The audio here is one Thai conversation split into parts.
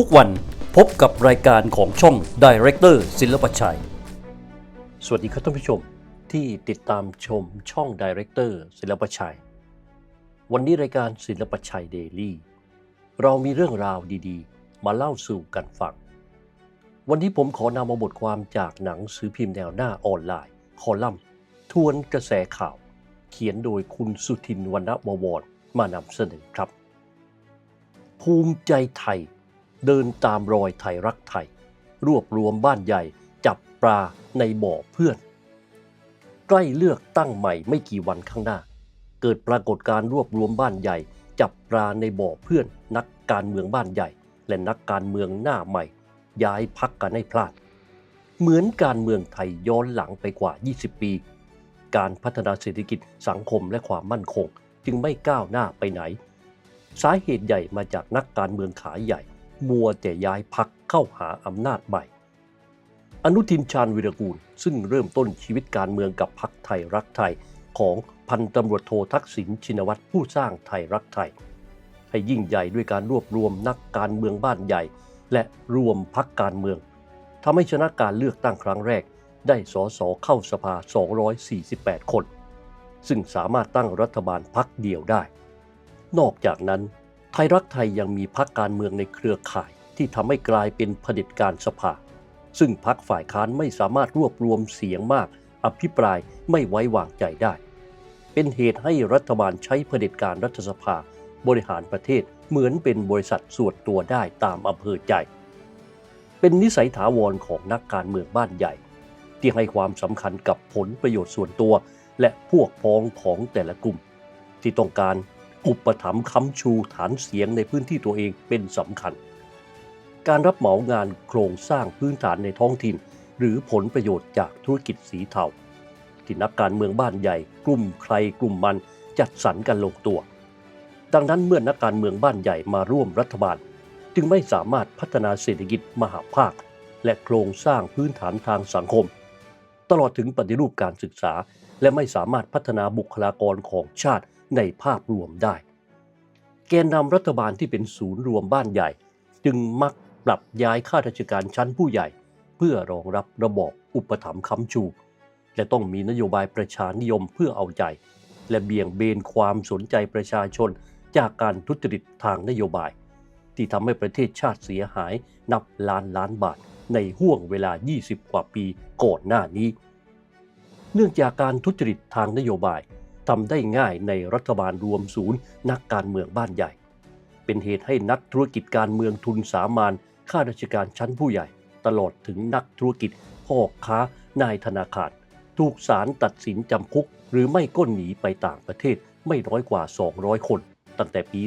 ทุกวันพบกับรายการของช่อง Director ศิลปชัย สวัสดีครับท่านผู้ชมที่ติดตามชมช่อง Director ศิลปชัย วันนี้รายการศิลปชัยเดลี่เรามีเรื่องราวดีๆ มาเล่าสู่กันฟัง วันนี้ผมขอนำมาบทความจากหนังสือพิมพ์แนวหน้าออนไลน์ คอลัมน์ ทวนกระแสข่าว เขียนโดยคุณสุทินวรรณบวรมานำเสนอครับ ภูมิใจไทย เดินตามรอยไทยรักไทย รวบรวมบ้านใหญ่จับปลาในบ่อเพื่อน ใกล้เลือกตั้งใหม่ไม่กี่วันข้างหน้า เกิดปรากฏการรวบรวมบ้านใหญ่ จับปลาในบ่อเพื่อน นักการเมืองบ้านใหญ่ และนักการเมืองหน้าใหม่ ย้ายพักกันให้พลาด เหมือนการเมืองไทยย้อนหลังไปกว่า 20 ปี การพัฒนาเศรษฐกิจสังคมและความมั่นคง จึงไม่ก้าวหน้าไปไหน สาเหตุใหญ่มาจากนักการเมืองขายใหญ่ มัวแต่ย้ายพักเข้าหาอำนาจใหม่ อนุทินชาญวิรกูล ซึ่งเริ่มต้นชีวิตการเมืองกับพักไทยรักไทยของพันตำรวจโททักษิณชินวัตรผู้สร้างไทยรักไทย ให้ยิ่งใหญ่ด้วยการรวบรวมนักการเมืองบ้านใหญ่ และรวมพักการเมืองทำให้ชนะการเลือกตั้งครั้งแรก ได้สสเข้าสภา 248 คน ซึ่งสามารถตั้งรัฐบาลพักเดียวได้ นอกจากนั้น ไทยรักไทยยังมีพักการเมืองในเครือข่ายที่ทำให้กลายเป็นเผด็จการสภา ซึ่งพักฝ่ายค้านไม่สามารถรวบรวมเสียงมาก อภิปรายไม่ไว้วางใจได้ เป็นเหตุให้รัฐบาลใช้เผด็จการรัฐสภา บริหารประเทศเหมือนเป็นบริษัทส่วนตัวได้ตามอำเภอใจ เป็นนิสัยถาวรของนักการเมืองบ้านใหญ่ ที่ให้ความสำคัญกับผลประโยชน์ส่วนตัว และพวกพ้องของแต่ละกลุ่ม ที่ต้องการ อุปถัมภ์ค้ำชูฐานเสียงในพื้นที่ตัวเองเป็นสำคัญ การรับเหมางานโครงสร้างพื้นฐานในท้องถิ่น หรือผลประโยชน์จากธุรกิจสีเทาที่นักการเมืองบ้านใหญ่ กลุ่มใครกลุ่มมันจัดสรรกันลงตัว ดังนั้นเมื่อนักการเมืองบ้านใหญ่มาร่วมรัฐบาล จึงไม่สามารถพัฒนาเศรษฐกิจมหาภาค และโครงสร้างพื้นฐานทางสังคม ตลอดถึงปฏิรูปการศึกษา และไม่สามารถพัฒนาบุคลากรของชาติ ในภาพรวมได้ แกนนำรัฐบาลที่เป็นศูนย์รวมบ้านใหญ่ จึงมักปรับย้ายข้าราชการชั้นผู้ใหญ่ เพื่อรองรับระบอบอุปถัมภ์ค้ำชู และต้องมีนโยบายประชานิยมเพื่อเอาใจ และเบี่ยงเบนความสนใจประชาชนจากการทุจริตทางนโยบาย ที่ทำให้ประเทศชาติเสียหายนับล้านล้านบาทในห่วงเวลา 20 กว่าปีก่อนหน้านี้ เนื่องจากการทุจริตทางนโยบาย ทำได้ง่ายในรัฐบาลรวมศูนย์ นักการเมืองบ้านใหญ่ เป็นเหตุให้นักธุรกิจการเมืองทุนสามานข้าราชการชั้นผู้ใหญ่ ตลอดถึงนักธุรกิจพ่อค้านายธนาคาร ถูกศาลตัดสินจำคุก หรือไม่ก็หนีไปต่างประเทศไม่น้อยกว่า 200 คน ตั้งแต่ปี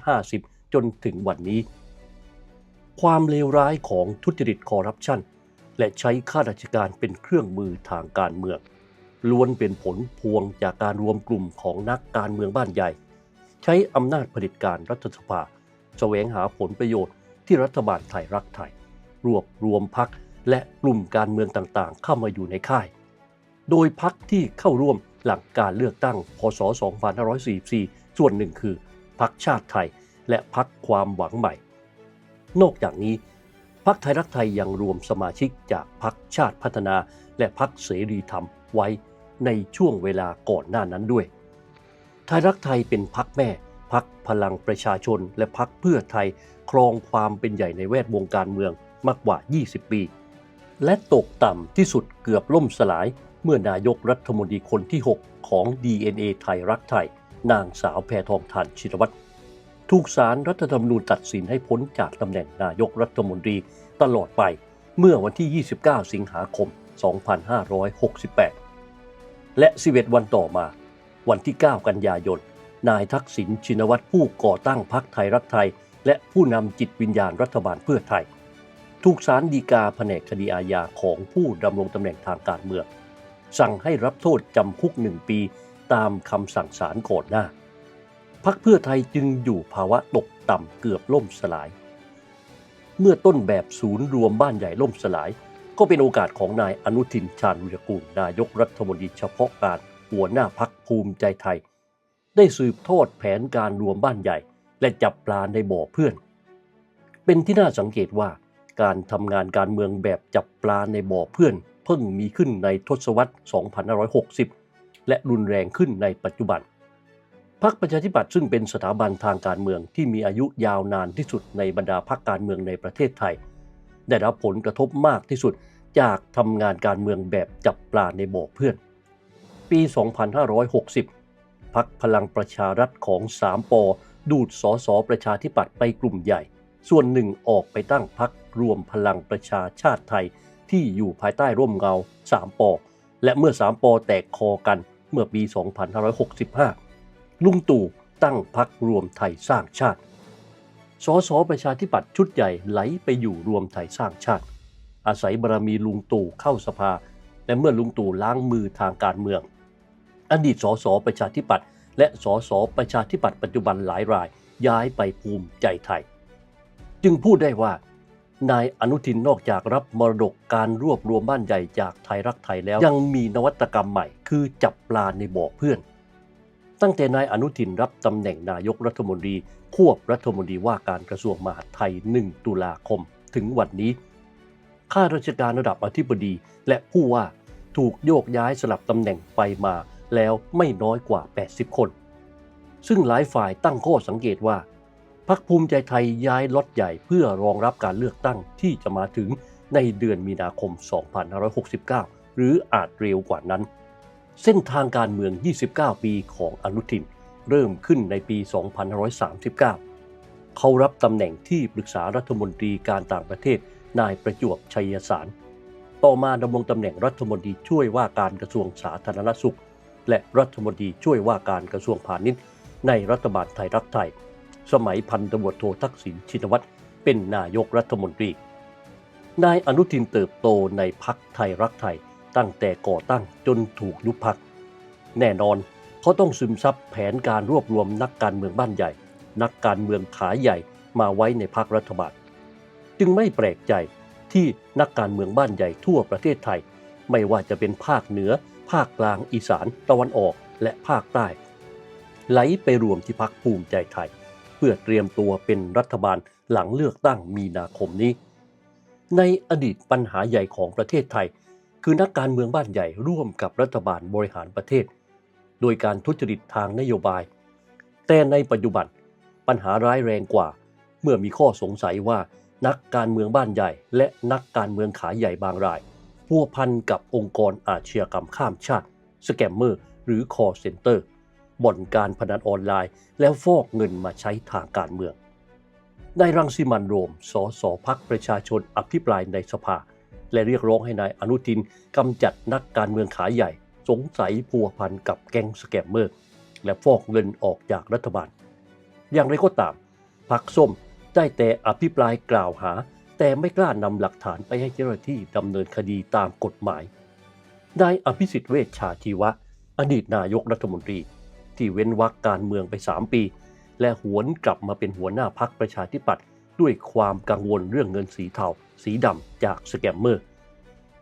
2550 จนถึงวันนี้ ความเลวร้ายของทุจริตคอร์รัปชันและใช้ข้าราชการเป็นเครื่องมือทางการเมือง ล้วนเป็นผลพวงจากการรวมกลุ่มของนักการเมืองบ้านใหญ่ ใช้อำนาจเผด็จการรัฐสภาแสวงหาผลประโยชน์ที่รัฐบาลไทยรักไทย รวบรวมพักและกลุ่มการเมืองต่างๆ เข้ามาอยู่ในค่าย โดยพักที่เข้าร่วมหลังการเลือกตั้ง พศ 2544 ส่วนหนึ่งคือพักชาติไทยและพักความหวังใหม่ นอกจากนี้พักไทยรักไทยยังรวมสมาชิกจากพักชาติพัฒนาและพักเสรีธรรมไว้ ในช่วงเวลาก่อนหน้านั้นด้วย ไทยรักไทยเป็นพักแม่ พักพลังประชาชน และพักเพื่อไทยครองความเป็นใหญ่ในแวดวงการเมืองมากกว่า 20 ปี และตกต่ำที่สุดเกือบล่มสลายเมื่อนายกรัฐมนตรีคนที่ 6 ของ DNA ไทยรักไทย นางสาวแพทองทานชินวัตรถูกศาลรัฐธรรมนูญตัดสินให้พ้นจากตำแหน่งนายกรัฐมนตรีตลอดไปเมื่อวันที่ 29 สิงหาคม 2568 และ11วันต่อมา วันที่ 9 กันยายน นายทักษิณชินวัตรผู้ก่อตั้งพรรคไทยรักไทย และผู้นำจิตวิญญาณรัฐบาลเพื่อไทย ถูกศาลฎีกาแผนกคดีอาญาของผู้ดำรงตำแหน่งทางการเมือง สั่งให้รับโทษจำคุกหนึ่งปีตามคำสั่งศาลก่อนหน้าพักเพื่อไทยจึงอยู่ภาวะตกต่ำเกือบล่มสลาย เมื่อต้นแบบศูนย์รวมบ้านใหญ่ล่มสลาย ก็เป็นโอกาสของนายอนุทินชาญวิรกูลนายกรัฐมนตรีเฉพาะการหัวหน้าพักภูมิใจไทย ได้สืบทอดแผนการรวมบ้านใหญ่ และจับปลาในบ่อเพื่อน เป็นที่น่าสังเกตว่าการทำงานการเมืองแบบจับปลาในบ่อเพื่อน เพิ่งมีขึ้นในทศวรรษ 2560 และรุนแรงขึ้นในปัจจุบันพรรคประชาธิปัตย์ซึ่งเป็นสถาบันทางการเมืองที่มีอายุยาวนานที่สุดในบรรดาพรรคการเมืองในประเทศไทย ได้รับผลกระทบมากที่สุด จากทำงานการเมืองแบบจับปลาในบ่อเพื่อน ปี 2560 พักพลังประชารัฐของสามปอดูดสอสอประชาธิปัตย์ไปกลุ่มใหญ่ ส่วนหนึ่งออกไปตั้งพักรวมพลังประชาชาติไทยที่อยู่ภายใต้ร่มเงาสามปอและเมื่อสามปอแตกคอกันเมื่อปี 2565 ลุงตู่ตั้งพักรวมไทยสร้างชาติ สสประชาธิปัตย์ชุดใหญ่ไหลไปอยู่รวมไทยสร้างชาติ อาศัยบารมีลุงตู่เข้าสภา และเมื่อลุงตู่ล้างมือทางการเมือง อดีตสสประชาธิปัตย์และสสประชาธิปัตย์ปัจจุบันหลายรายย้ายไปภูมิใจไทย จึงพูดได้ว่านายอนุทินนอกจากรับมรดกการรวบรวมบ้านใหญ่จากไทยรักไทยแล้ว ยังมีนวัตกรรมใหม่คือจับปลาในบ่อเพื่อน ตั้งแต่นายอนุทินรับตำแหน่งนายกรัฐมนตรีควบรัฐมนตรีว่าการกระทรวงมหาดไทย 1 ตุลาคม ถึงวันนี้ ข้าราชการระดับอธิบดี และผู้ว่าถูกโยกย้ายสลับตำแหน่งไปมาแล้วไม่น้อยกว่า 80 คน ซึ่งหลายฝ่ายตั้งข้อสังเกตว่าพักภูมิใจไทยย้ายล็อตใหญ่เพื่อรองรับการเลือกตั้งที่จะมาถึงในเดือนมีนาคม 2569 หรืออาจเร็วกว่านั้น เส้นทางการเมือง 29 ปีของอนุทิน เริ่มขึ้นในปี 2539 เขารับตำแหน่งที่ปรึกษารัฐมนตรีการต่างประเทศ นายประจวบชัยสาร ต่อมาดำรงตำแหน่งรัฐมนตรีช่วยว่าการกระทรวงสาธารณสุข และรัฐมนตรีช่วยว่าการกระทรวงพาณิชย์ ในรัฐบาลไทยรักไทย สมัยพันตำรวจโททักษิณชินวัตรเป็นนายกรัฐมนตรี นายอนุทินเติบโตในพักไทยรักไทยตั้งแต่ก่อตั้งจนถูกยุบพัก แน่นอนเขาต้องซึมซับแผนการรวบรวมนักการเมืองบ้านใหญ่ นักการเมืองขาใหญ่มาไว้ในพักรัฐบาล จึงไม่แปลกใจที่นักการเมืองบ้านใหญ่ทั่วประเทศไทย ไม่ว่าจะเป็นภาคเหนือ ภาคกลางอีสานตะวันออกและภาคใต้ ไหลไปรวมที่พักภูมิใจไทย เพื่อเตรียมตัวเป็นรัฐบาลหลังเลือกตั้งมีนาคมนี้ ในอดีตปัญหาใหญ่ของประเทศไทย คือนักการเมืองบ้านใหญ่ร่วมกับรัฐบาลบริหารประเทศ โดยการทุจริตทางนโยบาย แต่ในปัจจุบันปัญหาร้ายแรงกว่า เมื่อมีข้อสงสัยว่า นักการเมืองบ้านใหญ่ และนักการเมืองขาใหญ่บางรายพัวพันกับองค์กรอาชญากรรมข้ามชาติ สแกมเมอร์ หรือคอเซ็นเตอร์ บ่อนการพนันออนไลน์ แล้วฟอกเงินมาใช้ทางการเมืองนายรังสิมันโรม สสพักประชาชนอภิปรายในสภา และเรียกร้องให้นายอนุทินกำจัดนักการเมืองขาใหญ่ สงสัยพัวพันกับแก๊งสแกมเมอร์ และฟอกเงินออกจากรัฐบาล อย่างไรก็ตามพักส้ม ได้แต่อภิปรายกล่าวหา แต่ไม่กล้านำหลักฐานไปให้เจ้าหน้าที่ดำเนินคดีตามกฎหมายนายอภิสิทธิ์เวชชาชีวะ อดีตนายกรัฐมนตรี ที่เว้นวรรคการเมืองไป 3 ปี และหวนกลับมาเป็นหัวหน้าพักประชาธิปัตย์ด้วยความกังวลเรื่องเงินสีเทาสีดำจากสแกมเมอร์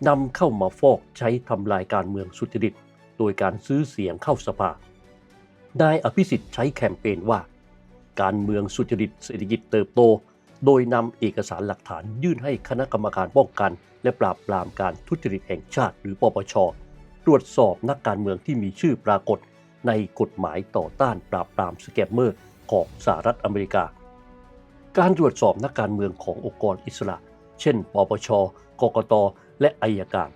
นำเข้ามาฟอกใช้ทำลายการเมืองสุจริต โดยการซื้อเสียงเข้าสภานายอภิสิทธิ์ใช้แคมเปญว่า การเมืองสุจริตเศรษฐกิจเติบโต โดยนำเอกสารหลักฐานยื่นให้คณะกรรมการป้องกัน และปราบปรามการทุจริตแห่งชาติ หรือปปช ตรวจสอบนักการเมืองที่มีชื่อปรากฏ ในกฎหมายต่อต้านปราบปรามสแกมเมอร์ของสหรัฐอเมริกา การตรวจสอบนักการเมืองขององค์กรอิสระ เช่น ปปช กกต และอายการ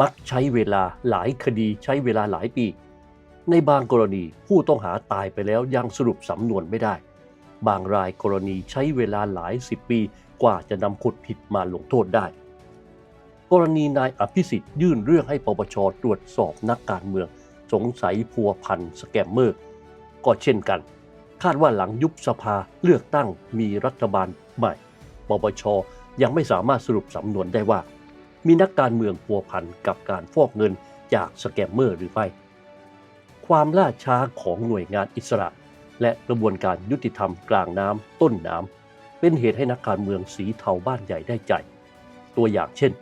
มักใช้เวลาหลายคดีใช้เวลาหลายปีในบางกรณีผู้ต้องหาตายไปแล้วยังสรุปสำนวนไม่ได้ บางรายกรณีใช้เวลาหลายสิบปีกว่าจะนำคนผิดมาลงโทษได้ กรณีนายอภิสิทธิ์ยื่นเรื่องให้ปปชตรวจสอบนักการเมือง สงสัยพัวพันสแกมเมอร์ ก็เช่นกัน คาดว่าหลังยุบสภาเลือกตั้งมีรัฐบาลใหม่ ปปชยังไม่สามารถสรุปสำนวนได้ว่า มีนักการเมืองพัวพันกับการฟอกเงินจากสแกมเมอร์หรือไม่ความล่าช้าของหน่วยงานอิสระ และกระบวนการยุติธรรมกลางน้ำต้นน้ำเป็นเหตุให้นักการเมืองสีเทาบ้านใหญ่ได้ใจ ตัวอย่างเช่น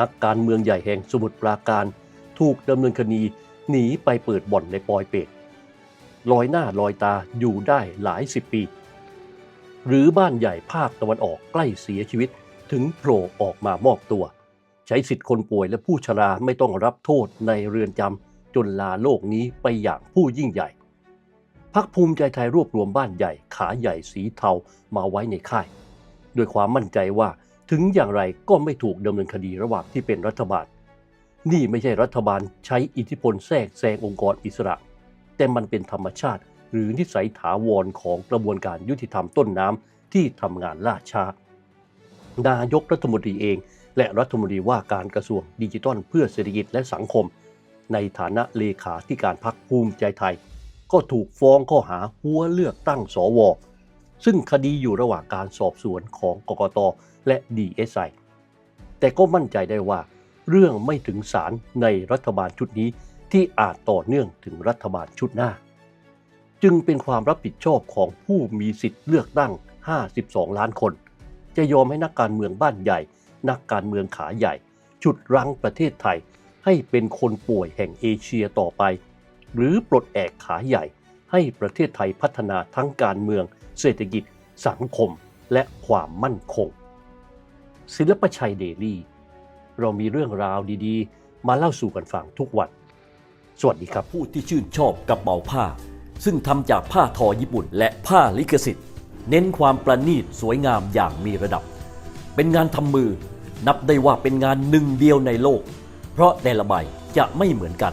นักการเมืองใหญ่แห่งสมุทรปราการ ถูกดำเนินคดีหนีไปเปิดบ่อนในปอยเป็ดลอยหน้าลอยตาอยู่ได้หลายสิบปี หรือบ้านใหญ่ภาคตะวันออกใกล้เสียชีวิตถึงโผล่ออกมามอบตัว ใช้สิทธิ์คนป่วยและผู้ชราไม่ต้องรับโทษในเรือนจำจนลาโลกนี้ไปอย่างผู้ยิ่งใหญ่ พักภูมิใจไทยรวบรวมบ้านใหญ่ขาใหญ่สีเทามาไว้ในค่ายด้วยความมั่นใจว่าถึงอย่างไรก็ไม่ถูกดำเนินคดีระหว่างที่เป็นรัฐบาล นี่ไม่ใช่รัฐบาลใช้อิทธิพลแทรกแซงองค์กรอิสระ แต่มันเป็นธรรมชาติ หรือนิสัยถาวรของกระบวนการยุติธรรมต้นน้ำที่ทำงานล่าช้านายกรัฐมนตรีเอง และรัฐมนตรีว่าการกระทรวงดิจิทัลเพื่อเศรษฐกิจและสังคม ในฐานะเลขาธิการพักภูมิใจไทย ก็ถูกฟ้องข้อหาหัวเลือกตั้งสว ซึ่งคดีอยู่ระหว่างการสอบสวนของกกตและ DSI แต่ก็มั่นใจได้ว่า เรื่องไม่ถึงศาลในรัฐบาลชุดนี้ที่อาจต่อเนื่องถึงรัฐบาลชุดหน้า จึงเป็นความรับผิดชอบของผู้มีสิทธิ์เลือกตั้ง 52 ล้านคน จะยอมให้นักการเมืองบ้านใหญ่ นักการเมืองขาใหญ่ฉุดรั้งประเทศไทยให้เป็นคนป่วยแห่งเอเชียต่อไป หรือปลดแอกขาใหญ่ ให้ประเทศไทยพัฒนาทั้งการเมือง เศรษฐกิจ สังคม และความมั่นคง ศิลปชัยเดลี่ เรามีเรื่องราวดีๆ มาเล่าสู่กันฟังทุกวัน สวัสดีครับ ผู้ที่ชื่นชอบกระเป๋าผ้า ซึ่งทำจากผ้าทอญี่ปุ่น และผ้าลิขสิทธิ์ เน้นความประณีตสวยงามอย่างมีระดับ เป็นงานทำมือนับได้ว่าเป็นงานหนึ่งเดียวในโลก เพราะแต่ละใบจะไม่เหมือนกัน